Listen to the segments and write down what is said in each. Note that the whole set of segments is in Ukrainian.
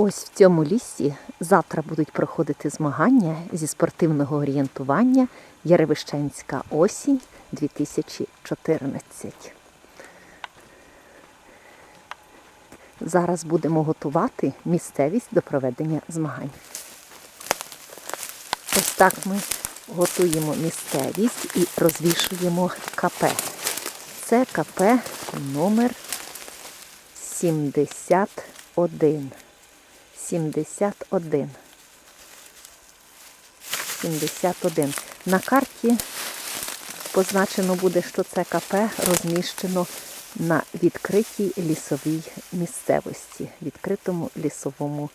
Ось в цьому лісі завтра будуть проходити змагання зі спортивного орієнтування Яревищенська осінь 2014. Зараз будемо готувати місцевість до проведення змагань. Ось так ми готуємо місцевість і розвішуємо КП. Це КП номер 71. 71. 71. На карті позначено буде, що це КП розміщено на відкритій лісовій місцевості, відкритому лісовому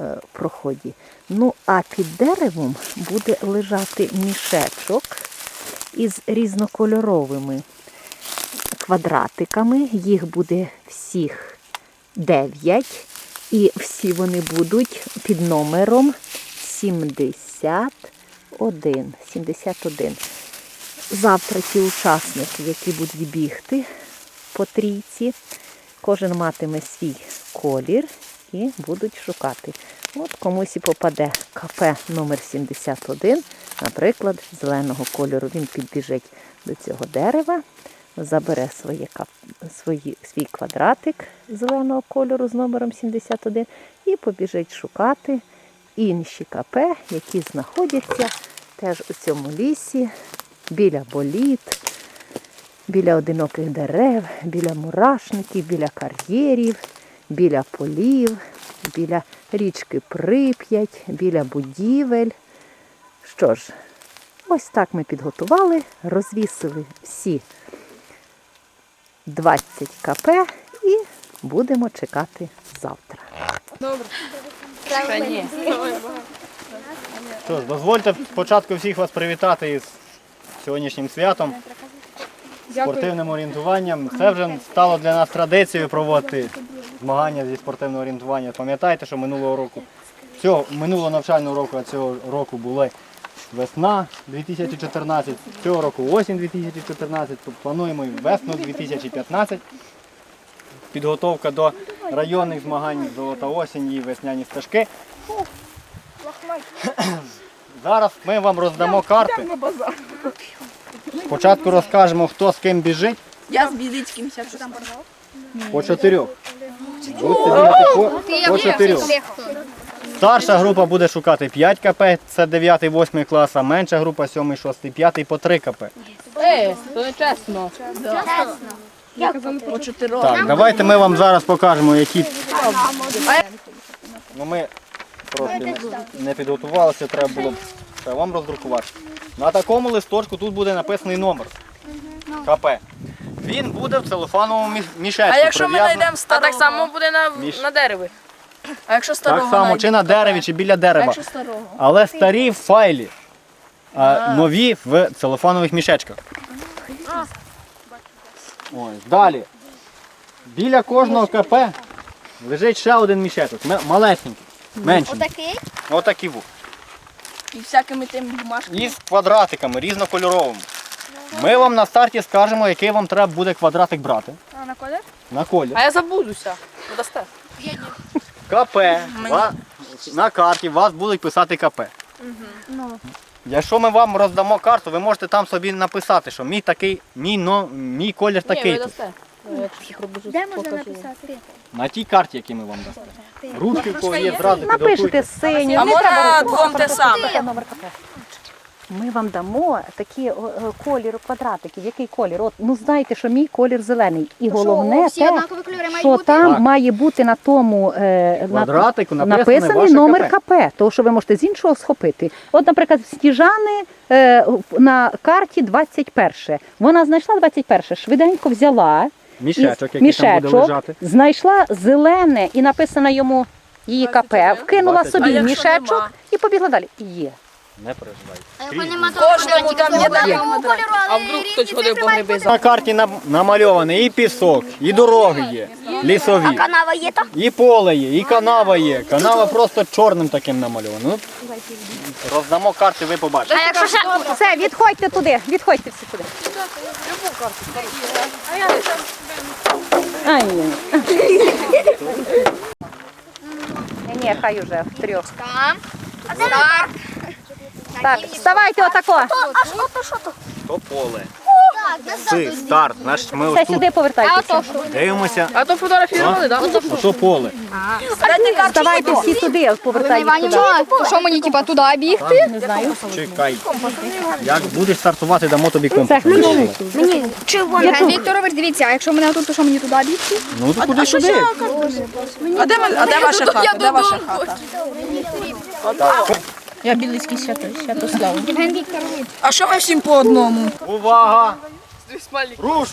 е, проході. Ну, а під деревом буде лежати мішечок із різнокольоровими квадратиками. Їх буде всіх 9. І всі вони будуть під номером 71. 71. Завтра ті учасники, які будуть бігти по трійці, кожен матиме свій колір і будуть шукати. От комусь і попаде КП номер 71, наприклад, зеленого кольору. Він підбіжить до цього дерева, забере своє, свої, свій квадратик зеленого кольору з номером 71 і побіжить шукати інші КП, які знаходяться теж у цьому лісі, біля боліт, біля одиноких дерев, біля мурашників, біля кар'єрів, біля полів, біля річки Прип'ять, біля будівель. Що ж, ось так ми підготували, розвісили всі 20 КП і будемо чекати завтра. Що ж, дозвольте спочатку всіх вас привітати із сьогоднішнім святом, спортивним орієнтуванням. Це вже стало для нас традицією проводити змагання зі спортивного орієнтування. Пам'ятаєте, що минулого року, цього, минулого навчального року, а цього року була весна 2014, цього року осінь 2014, плануємо і весну 2015. Підготовка до районних змагань золота осінь і весняні стежки. Зараз ми вам роздамо карти. Спочатку розкажемо, хто з ким біжить Я з Білицьким зараз. по чотирьох. Будете бігати по, по чотирьох. Старша група буде шукати 5 КП, це 9-8 клас, а менша група 7, 6, 5 по 3 КП. Е, то не чесно. По чотирьох. Так, давайте ми вам зараз покажемо, які. Ну, ми трошки не, не підготувалися, треба було б вам роздрукувати. На такому листочку тут буде написаний номер КП. Він буде в целофановому мі- мішечку. А якщо ми прив'язаний- знайдемо старого? А так само буде на, Міш. на дереві. А якщо старого Так само, чи на дереві, чи біля А дерева. якщо старого? Але старі в файлі, а нові в целофанових мішечках. Ось, далі. Біля кожного КП лежить ще один мішечок, м- малесенький, менший. Отакий? Отакий був. І всякими тими бумажками. І з квадратиками різнокольоровими. Ми вам на старті скажемо, який вам треба буде квадратик брати. А на колір? На колір. А я забудуся. Подасте. КП. Ва- На карті вас будуть писати КП. Ну. Якщо ми вам роздамо карту, ви можете там собі написати, що мій такий, мій, но, мій колір Ні, такий. Де можна написати? На тій карті, які ми вам дасте. Ручки в кого є, зразу Напишете підготуйте. синю. А можна двом те саме? Ми вам дамо такі о, о, колір квадратиків. Який колір? От, ну знаєте, що мій колір зелений. І головне всі те, що бути? там Так. має бути на тому е, Квадратику написаний номер КП. КП, того що ви можете з іншого схопити. От, наприклад, в Сніжани е, на карті 21. Вона знайшла 21, швиденько взяла Мішечок, який там буде лежати. знайшла зелене і написано йому її КП, вкинула 21. собі в мішечок нема? і побігла далі. Є. Не переживайте. А його нема того Кожному квадратика, там є кольору, А але вдруг хтось ходив по гриби бути. На карті нам- намальований і пісок, і дороги є, лісові, Канава є то? і поле є, і канава є. Канава просто чорним таким намальована. Ну, роздамо карти, ви побачите. А якщо ще... Все, відходьте туди, відходьте всі туди. Ай, ні. Ні, Ні, хай уже в трьох. Там. Старт. Так, вставайте отако. А що то, що то? То поле. Ти, старт. Значить, ми Все ось тут сюди повертайтеся. дивимося. А то фотографували, так? Ото поле. Вставайте всі туди, повертайтеся туди. Що мені, типа, туди бігти? Не знаю. Чекай. Як будеш стартувати, дамо тобі Це компас. Мені. Вікторович, дивіться, а якщо мене тут, то що мені туди бігти? Ну то куди сюди? А де, ми- а де ваша хата? Де ваша хата? Я Білицький Святослав. Євген Вікторович. А що ви всім по одному? Увага! Руш!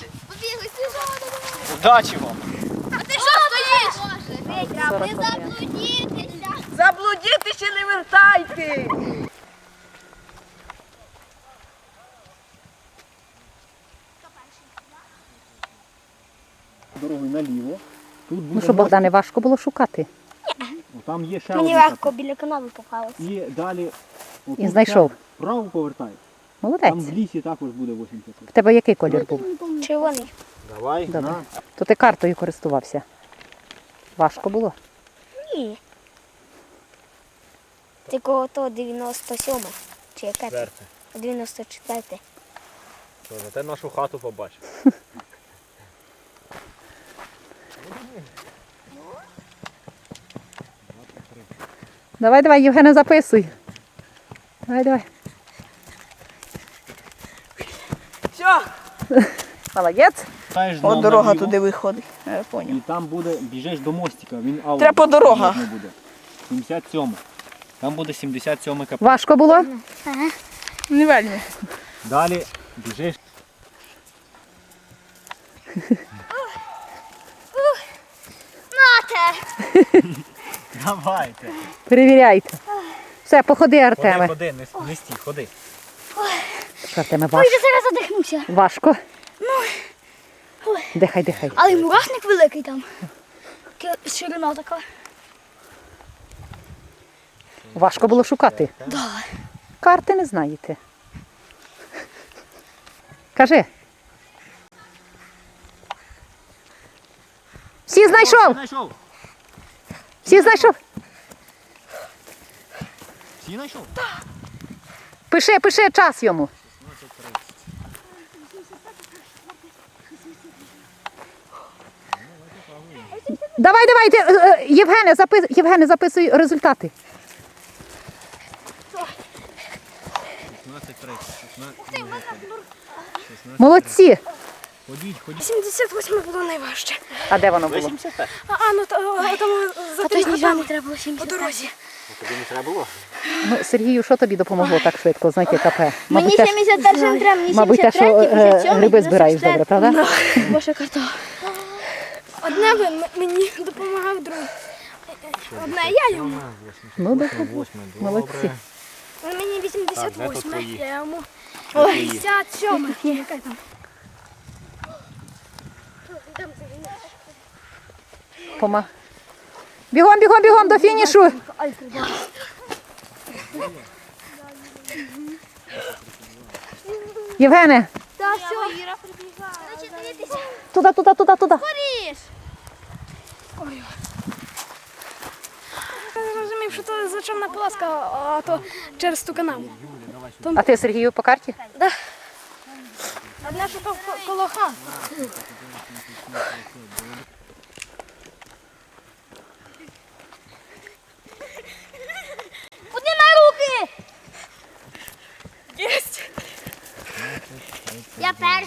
Удачі вам! А ти що стоїш? Не заблудітеся. Заблудітися не вертайте! Дорогою наліво. Тут буде Ну що, Богдане, важко було шукати. Мост. Там є ще Мені одна легко біля каналу попалося. І далі отут І знайшов. Вправо повертай. Там Молодець. в лісі також буде 80. В тебе який колір був? Червоний. Давай, Добре. на. То ти картою користувався. Важко було. Ні. Тільки то 97 чи яке? це? 94 Зате нашу хату побачив. Давай, давай, Євгене, записуй. Давай, давай. Все, Молодець. от дорога туди виходить. Я І там буде, біжиш до мостика, він аудіо. Треба дорога. Буде. 77. Там буде 77 кап. Важко було? Не вельми. Далі біжиш. Нате! Давайте. Перевіряйте. Все, походи, Ходи, Артеме. ходи, не, не стій, ходи. Що, Артеме, Ой, важко? я зараз задихнувся. Важко? Дихай, дихай. Але мурашник великий там. Ки- Ширина така. Важко було шукати. Да. Карти не знаєте. Кажи. Всі знайшов! Знайшов. Всі знайшов! Всі знайшов? Пиши, пиши час йому. Давай, давай, ти, е, е, Євгене, запис, Євгене, записуй результати. 16.30. Молодці. Ходіть, ходіть. 78 було найважче. А де воно було? 81. А, а ну то, а, там за тим хатами треба було 70. По дорозі. Тобі не треба було? Ну, Сергію, що тобі допомогло так швидко знайти КП? Мені те, 71 не треба, мені мабуть, те, що 73, е, 57, гриби збираєш добре, правда? Ваша карта. Одне ви- м- мені допомагав друг. Одне я йому. Ну, добре. Молодці. Він мені Так, де тут 88, твої? я йому Твої. 57. Яка там? Пома. Бігом, бігом, бігом до фінішу. Євгене, Та все, Іра прибігала. Значить, дивіться. туди, туди, туди, туди. Я не розумів, що то зачемна полоска, а то через ту канаву. А ти Сергію по карті? Що то коло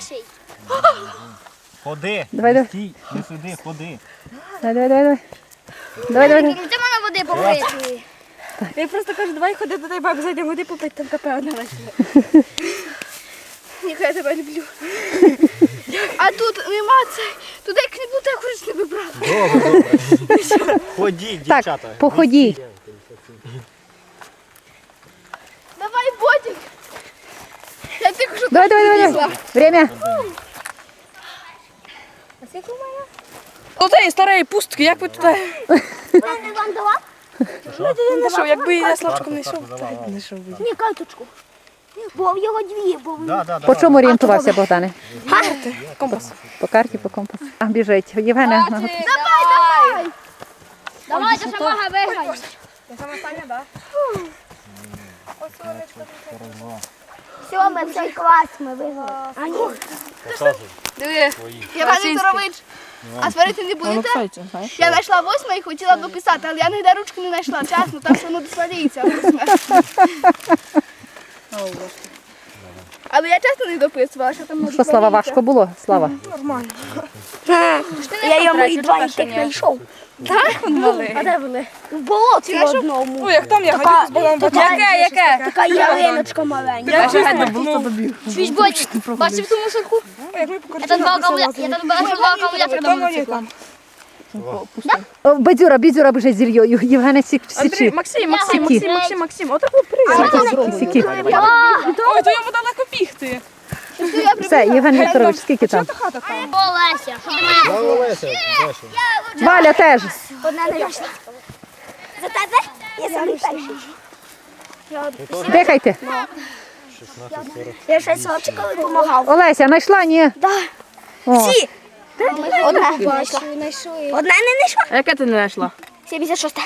перший. Ходи. Давай, не давай. стій, не сиди, ходи. Давай, давай, давай. Давай, давай, давай. Ти мене води попити. Я просто кажу, давай ходи до тебе, бабі, зайди води попити, там КП одне знайшли. Ніхай я тебе люблю. А тут нема це. Туди як не буде, я хоч не вибрати. Добре, добре. Ходіть, дівчата. Так, походіть. Давай, ботик. Я тільки що Давай, давай, давай, давай. Время. Оцей старий пустки, як ви туди? Вам вам дала? Не йшов, якби я слабком не йшов. Не Ні, карточку. Бо в його дві, бо в Да, да, да. По чому орієнтувався, Богдане? Компас. По карті, по компасу. А, біжить. Євгене, ага. Давай, давай! Давайте, Шамага виграє. Все, ми цей клас ми виграли. Євген Вікторович, а сварити не будете? Я знайшла восьме і хотіла дописати, але я ніде ручки не знайшла, чесно, так що воно досварюється. восьме. Але я чесно не дописувала, що там не Що, Слава, важко було? Слава. Я йому і два тих знайшов. Так? А де вони? В болоті в одному. Ой, як там я хотів з балом Яке, яке? Така ялиночка маленька. Чуєш, Бодь, бачив ту мусорку? Як ми Я там бачив два акумулятора на там. Бадюра, бадюра вже зір'єю. Євгена сік Андрій, січі. Максим, Максим, Максим, Максим, Максим. Отаку привіт. Сіки. Ой, то йому далеко бігти. Все, Євген Вікторович, скільки там? Олеся? Олеся, Валя теж. Одна не вийшла. За тебе? Я самий перший. Дихайте. Я ще хлопчикові допомагав. Олеся, знайшла? Ні. О, Всі. Одна не знайшла. Одна не знайшла. А яке ти не знайшла? 76.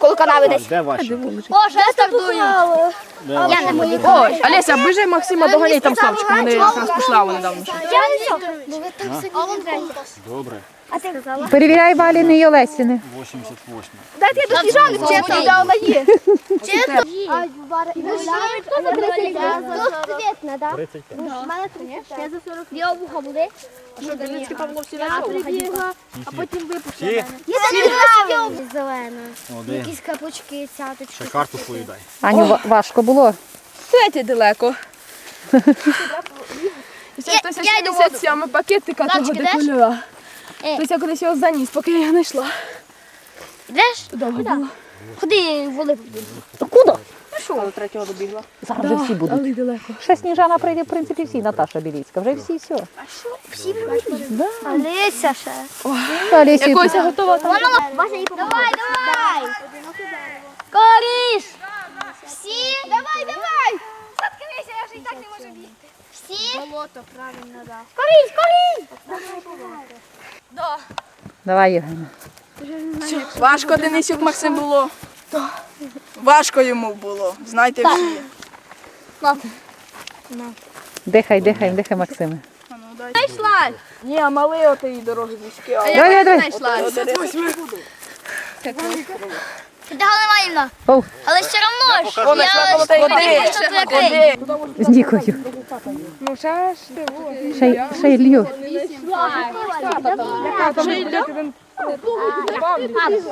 Коло канави десь. де ваші? О, я стартую. Я не мої. Ой, Олеся, біжи Максима доганяй там Славчика, вони якраз пішла вони давно. Я не знаю. Добре? Перевіряй Валіни і Олесіни. 88. Дайте я до сніжаник, чесно, де вона є. Я вуха були. Я прибігла, а потім випустила. Всі? Зелена. Якісь капочки, цяточки. Ще карту свою дай. Аню, важко було. Третє далеко. Я- я йду 1077 пакетика того декольора. Е. Тобто я кудись його заніс, поки я його не йшла. Йдеш? Довго було. Ходи, воли. Куди? Ну що, до третього добігла? Зараз вже всі будуть. Але далеко. Ще Сніжана прийде, в принципі, всі. Наташа Біліцька. Вже всі, все. Олеся ще. Олесі, Якось я готова там. Давай, давай. Скоріш. Всі? Давай, давай. Заткнися, я ж і так не можу бігти. Всі? Болото, правильно, да. Скоріш, скоріш. давай, Євгена. Важко Денисюк Максим було. Важко йому було, знаєте всі. Дихай, дихай, дихай, Максиме. Знайшла. Ні, а малий отої дороги близькі. а Давай, давай, давай. Знайшла. Де Галина Оу, Але все одно ж. Такий? з Нікою. Ну, ще ж ти. Ще, й- ще й Ілью.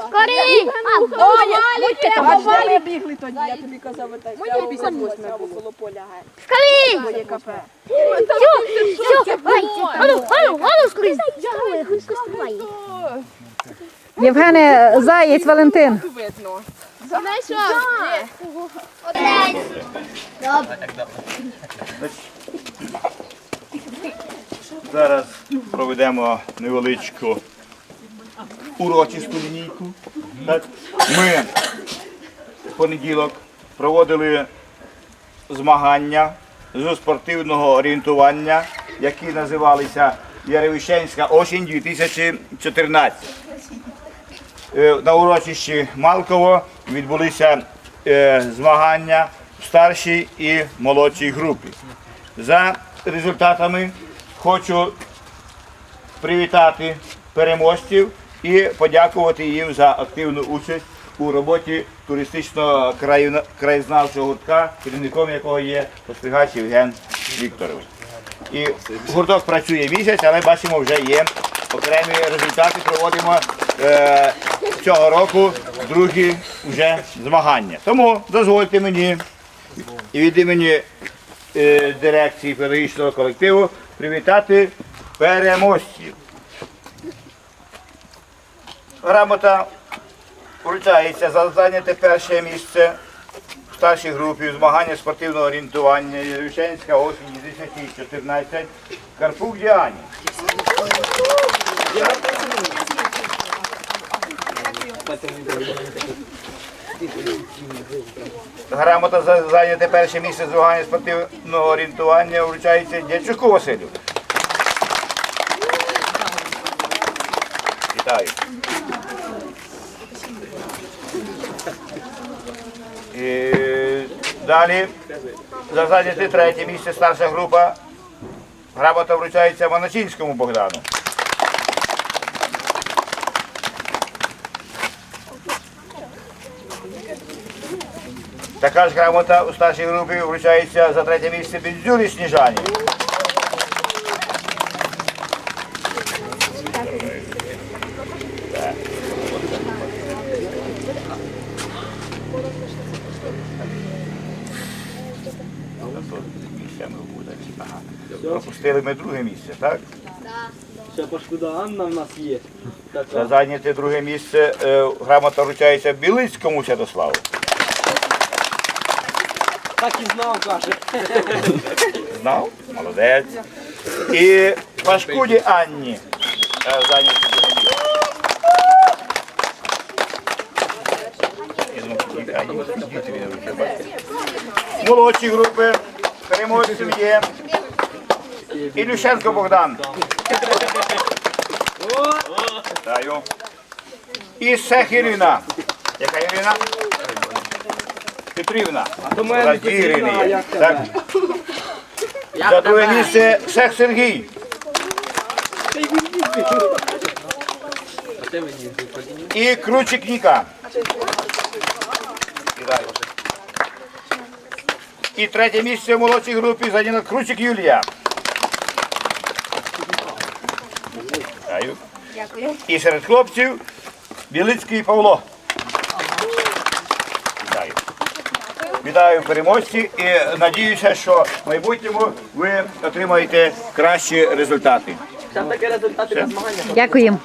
Скоріш. А ж ми бігли тоді, я тобі казав, так. Моє 58 було коло поля. Скоріш. Моє кафе. Все, давай. Ану, ану, ану, скоріш. Євгене, Заєць Валентин. Видно. Зараз проведемо невеличку урочисту лінійку. Так? Ми в понеділок проводили змагання з спортивного орієнтування, які називалися Яревищенська осінь 2014. Е, На урочищі Малково відбулися е, змагання в старшій і молодшій групі. За результатами хочу привітати переможців і подякувати їм за активну участь у роботі туристичного краєзнавчого гуртка, керівником якого є спостерігач Євген Вікторович. І гурток працює місяць, але бачимо, вже є окремі результати. Проводимо е, цього року другі вже змагання. Тому дозвольте мені і від імені е, дирекції педагогічного колективу привітати переможців. Грамота вручається за зайняте перше місце в старшій групі змагання спортивного орієнтування Євченська осінь 2014 Карпук Діані. Грамота за зайняте перше місце змагання спортивного орієнтування вручається дядьку Василю. Вітаю. І Далі за зайняте третє місце старша група. Грамота вручається Моночинському Богдану. Така ж грамота у старшій групі вручається за третє місце Бідзюрі Сніжані. Пропустили ми друге місце, так? Ще пашкуда Анна в нас є. За зайняте друге місце е, грамота вручається Білицькому Святославу. Так і знав, каже. Знав? Молодець. І Пашкуді Анні. е. Молодші групи переможців є. Ілющенко Богдан. Вітаю. І Сех Ірина. Яка Ірина? Петрівна. то мене Петрівна, Ірини а як Так. За друге місце Сех Сергій. І Кручик Ніка. І третє місце в молодшій групі зайняла Кручик Юлія. І серед хлопців Білицький Павло. Вітаю. Вітаю переможці і надіюся, що в майбутньому ви отримаєте кращі результати. Там такі результати на змаганнях. Дякуємо.